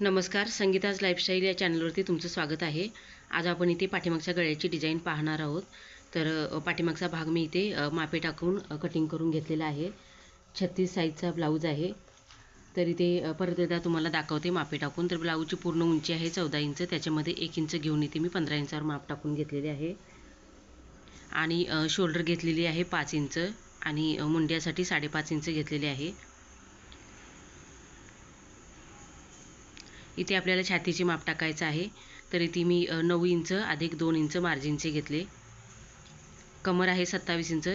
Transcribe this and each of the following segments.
नमस्कार संगीताज लाईफस्टाईल या चॅनलवरती तुमचं स्वागत आहे. आज आपण इथे पाठीमागच्या गळ्याची डिझाईन पाहणार आहोत. तर पाठीमागचा भाग मी इथे मापे टाकून कटिंग करून घेतलेला आहे. छत्तीस साईजचा ब्लाऊज आहे. तर इथे परत एकदा तुम्हाला दाखवते मापे टाकून. तर ब्लाऊजची पूर्ण उंची आहे चौदा इंच. त्याच्यामध्ये एक इंच घेऊन इथे मी पंधरा इंचावर माप टाकून घेतलेले आहे. आणि शोल्डर घेतलेली आहे पाच इंच. आणि मुंड्यासाठी साडेपाच इंच घेतलेले आहे. इथे आपल्याला छातीचे माप टाकायचं आहे. तर इथे मी नऊ इंच अधिक दोन इंच मार्जिनचे घेतले. कमर आहे सत्तावीस इंच.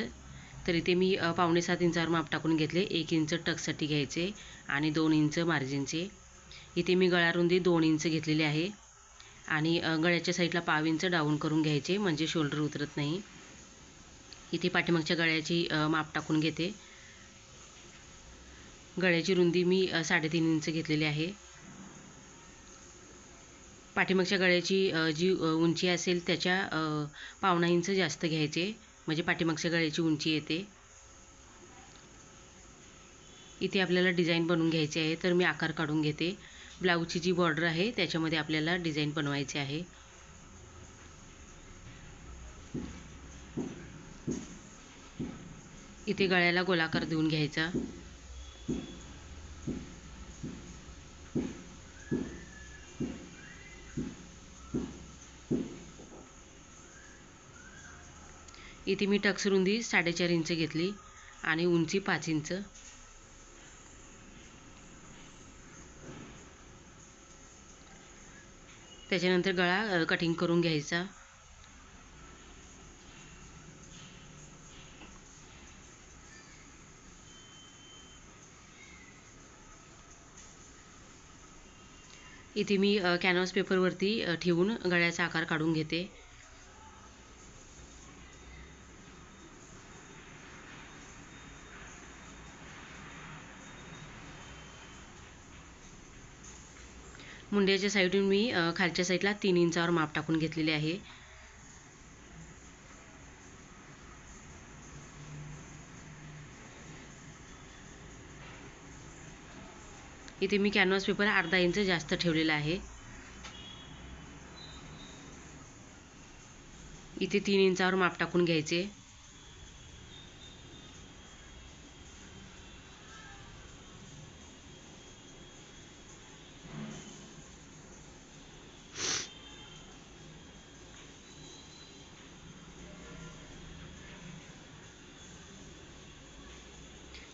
तर इथे मी पावणे सात इंचावर माप टाकून घेतले. एक इंच टकसाठी घ्यायचे आणि दोन इंच मार्जिनचे. इथे मी गळारुंदी दोन इंच घेतलेली आहे आणि गळ्याच्या साईडला पाव इंच डाऊन करून घ्यायचे म्हणजे शोल्डर उतरत नाही. इथे पाठीमागच्या गळ्याची माप टाकून घेते. गळ्याची रुंदी मी साडेतीन इंच घेतलेली आहे. पाठीमागच्या गळ्याची जी उंची असेल त्याच्या पावणा इंच जास्त घ्यायचे. म्हणजे पाठीमागच्या गळ्याची उंची येते. इथे आपल्याला डिझाईन बनवून घ्यायची आहे तर मी आकार काढून घेते. ब्लाऊजची जी बॉर्डर आहे त्याच्यामध्ये आपल्याला डिझाईन बनवायची आहे. इथे गळ्याला गोलाकार देऊन घ्यायचा. इथे मी टक्स रुंदी साडेचार इंच घेतली आणि उंची पाच इंच. त्याच्यानंतर गळा कटिंग करून घ्यायचा. इथे मी कॅनव्हास पेपरवरती ठेवून गळ्याचा आकार काढून घेते. मुंड्याच्या साईडून मी खालच्या साईडला तीन इंचावर माप टाकून घेतलेले आहे. इथे मी कॅनव्हास पेपर अर्धा इंच जास्त ठेवलेला आहे. इथे तीन इंचावर माप टाकून घ्यायचे.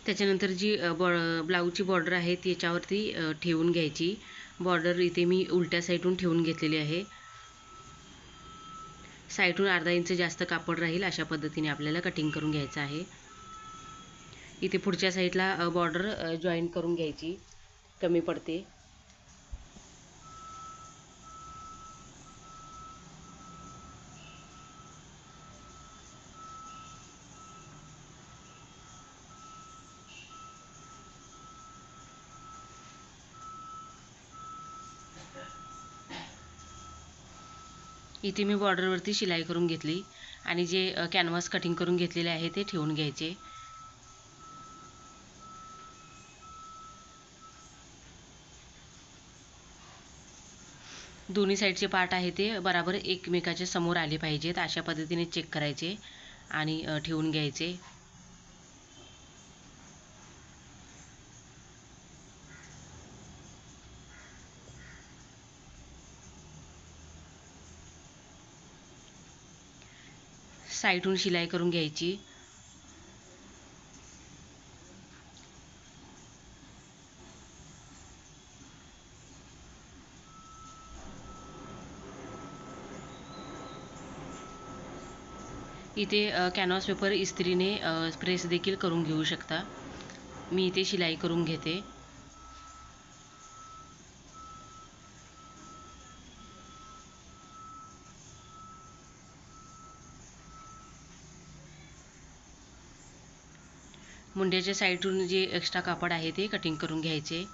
त्याच्यानंतर जी बॉ ब्लाऊजची बॉर्डर आहे त्याच्यावरती ठेवून घ्यायची. बॉर्डर इथे मी उलट्या साईडून ठेवून घेतलेली आहे. साईडून अर्धा इंच जास्त कापड राहील अशा पद्धतीने आपल्याला कटिंग करून घ्यायचं आहे. इथे पुढच्या साईडला बॉर्डर जॉईन करून घ्यायची. कमी पडते. इथे मी बॉर्डरवरती शिलाई करून घेतली आणि जे कॅनव्हास कटिंग करून घेतलेले आहे ते ठेवून घ्यायचे. दोन्ही साईडचे पार्ट आहे ते बराबर एकमेकाच्या समोर आले पाहिजेत अशा पद्धतीने चेक करायचे आणि ठेवून घ्यायचे. साईडहून शिलाई करून घ्यायची. इथे कॅनव्हास पेपर इस्त्रीने प्रेस देखील करून घेऊ शकता. मी इथे शिलाई करून घेते. मुंड्याच्या साईडून जे एक्स्ट्रा कापड आहे ते कटिंग करून घ्यायचे.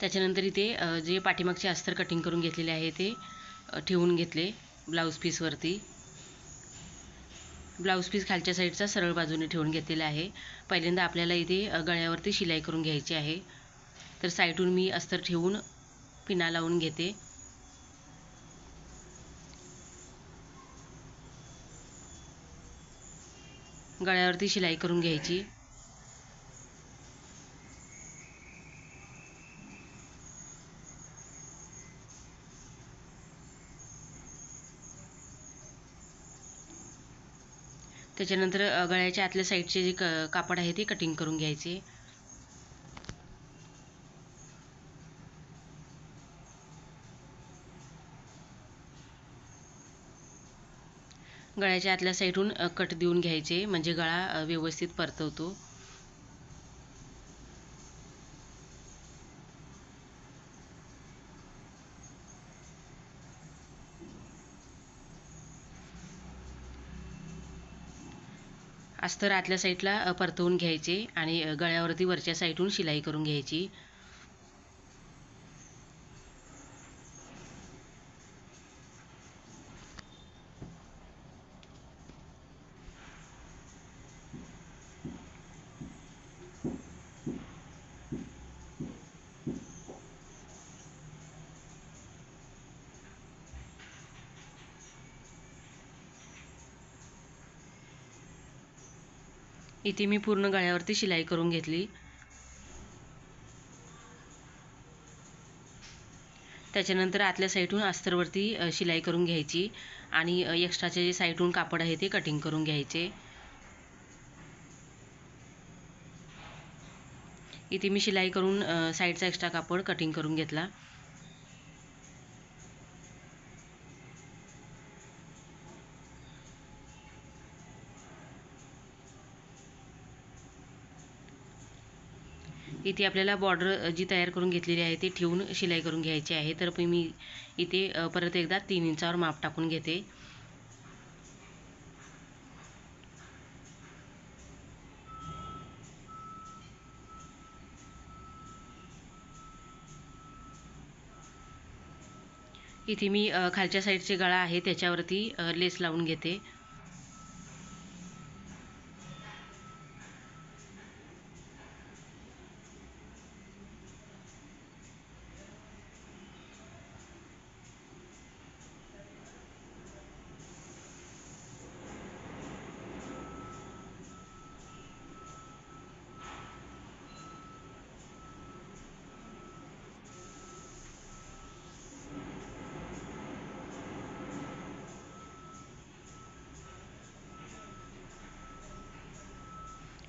त्याच्यानंतर इथे जे पाठीमागचे अस्तर कटिंग करून घेतलेले आहे ते ठेवून घेतले ब्लाऊज पीसवरती ब्लाऊज पीस खालच्या साईडचा सरळ बाजूने ठेवून घेतलेला आहे. पहिल्यांदा आपल्याला इथे गळ्यावरती शिलाई करून घ्यायची आहे. तर साईडून मी अस्तर ठेवून पिना लावून घेते. गळ्यावरती शिलाई करून घ्यायची. त्याच्यानंतर गळ्याच्या आतल्या साईडचे जे क कापड आहे ते कटिंग करून घ्यायचे. गळ्याच्या आतल्या साईडहून कट देऊन घ्यायचे. म्हणजे गळा व्यवस्थित परतवतो. अस्तर आतल्या साईडला परतवून घ्यायचे आणि गळ्यावरती वरच्या साईडहून शिलाई करून घ्यायची. इथे मी पूर्ण गळ्यावरती शिलाई करून घेतली. त्याच्यानंतर आतल्या साईडहून अस्तरवरती शिलाई करून घ्यायची आणि एक्स्ट्राचे जे साईडहून कापड आहे ते कटिंग करून घ्यायचे. इथे मी शिलाई करून साईडचा एक्स्ट्रा कापड कटिंग करून घेतला. इथे आपल्याला बॉर्डर जी तयार करून घेतलेली आहे ती ठेवून शिलाई करून घ्यायची आहे. तर मी इथे परत एकदा तीन इंचावर माप टाकून घेते. इथे मी खालच्या साईडचे गळा आहे त्याच्यावरती लेस लावून घेते.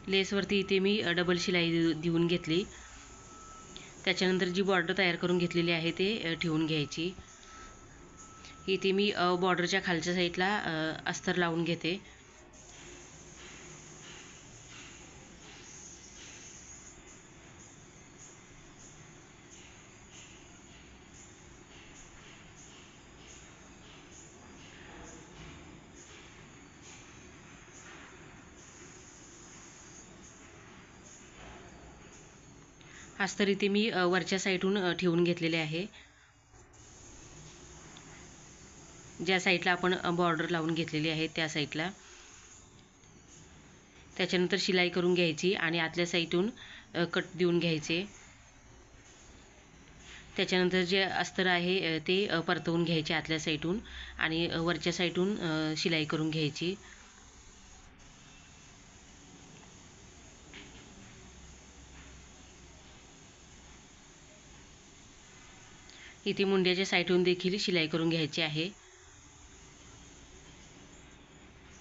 लेसवरती इथे मी डबल शिलाई देऊन घेतली. त्याच्यानंतर जी बॉर्डर तयार करून घेतलेली आहे ते ठेवून घ्यायची. इथे मी बॉर्डरच्या खालच्या साईडला अस्तर लावून घेते. अस्तर इथे मी वरच्या साईडहून ठेवून घेतलेले आहे. ज्या साईडला आपण बॉर्डर लावून घेतलेली आहे त्या साईडला. त्याच्यानंतर शिलाई करून घ्यायची आणि आतल्या साईडहून कट देऊन घ्यायचे. त्याच्यानंतर जे अस्तर आहे ते परतवून घ्यायचे आतल्या साईडहून आणि वरच्या साईडहून शिलाई करून घ्यायची. इथे मुंड्याच्या साईडहून देखील शिलाई करून घ्यायची आहे.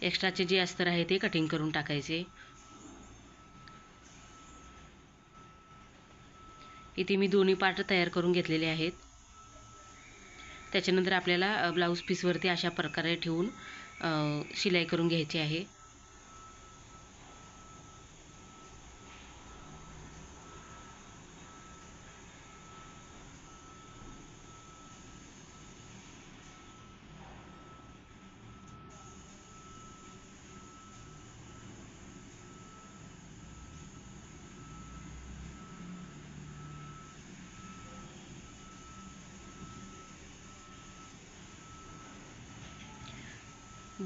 एक्स्ट्राचे जे अस्तर आहे ते कटिंग करून टाकायचे. इथे मी दोन्ही पार्ट तयार करून घेतलेले आहेत. त्याच्यानंतर आपल्याला ब्लाऊज पीसवरती अशा प्रकारे ठेवून शिलाई करून घ्यायची आहे.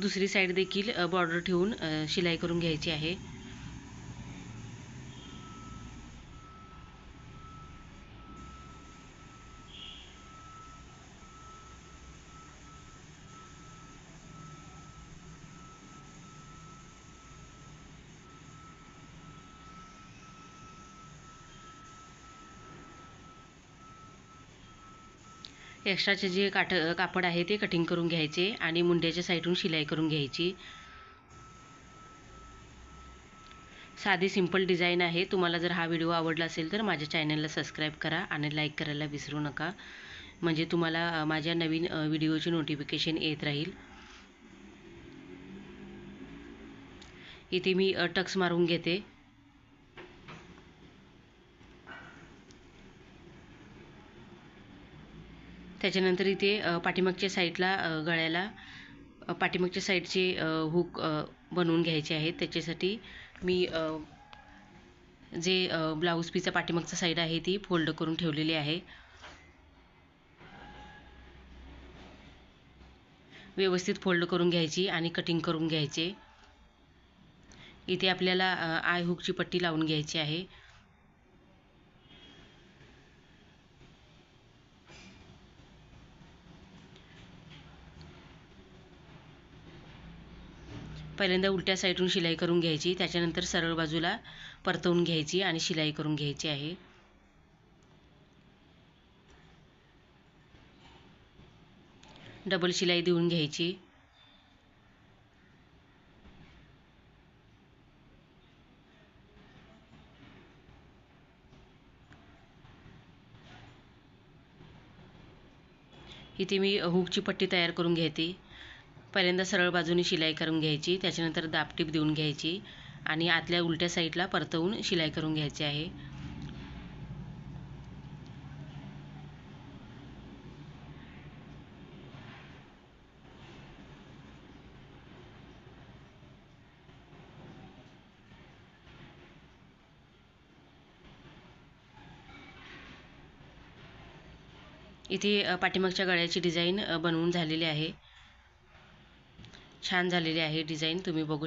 दुसरी साईड देखील बॉर्डर ठेवून शिलाई करून घ्यायची आहे. एक्स्ट्राचे जे काठ कापड आहे ते कटिंग करून घ्यायचे आणि मुंड्याच्या साईडून शिलाई करून घ्यायची. साधी सिंपल डिझाईन आहे. तुम्हाला जर हा व्हिडिओ आवडला असेल तर माझ्या चॅनलला सबस्क्राईब करा आणि लाईक करायला विसरू नका. म्हणजे तुम्हाला माझ्या नवीन व्हिडिओचे व्हिडिओची नोटिफिकेशन येत राहील. इथे मी टक्स मारून घेते. त्याच्यानंतर इथे पाठीमागच्या साईडला गळ्याला पाठीमागच्या साईडचे हुक बनवून घ्यायचे आहेत. त्याच्यासाठी मी जे ब्लाऊज पीचा पाठीमागचा साईड आहे ती फोल्ड करून ठेवलेली आहे. व्यवस्थित फोल्ड करून घ्यायची आणि कटिंग करून घ्यायचे. इथे आपल्याला आय हुकची पट्टी लावून घ्यायची आहे. पहिल्यांदा उलट्या साईडून शिलाई करून घ्यायची त्याच्यानंतर सरळ बाजूला परतवून घ्यायची आणि शिलाई करून घ्यायची आहे. डबल शिलाई देऊन घ्यायची. इथे मी हुकची पट्टी तयार करून घेते. पहिल्यांदा सरळ बाजूने शिलाई करून घ्यायची त्याच्यानंतर दापटीप देऊन घ्यायची आणि आतल्या उलट्या साईडला परतवून शिलाई करून घ्यायची आहे. इथे पाठीमागच्या गळ्याची डिझाईन बनवून झालेली आहे. छान झालेली आहे डिझाईन तुम्ही बघू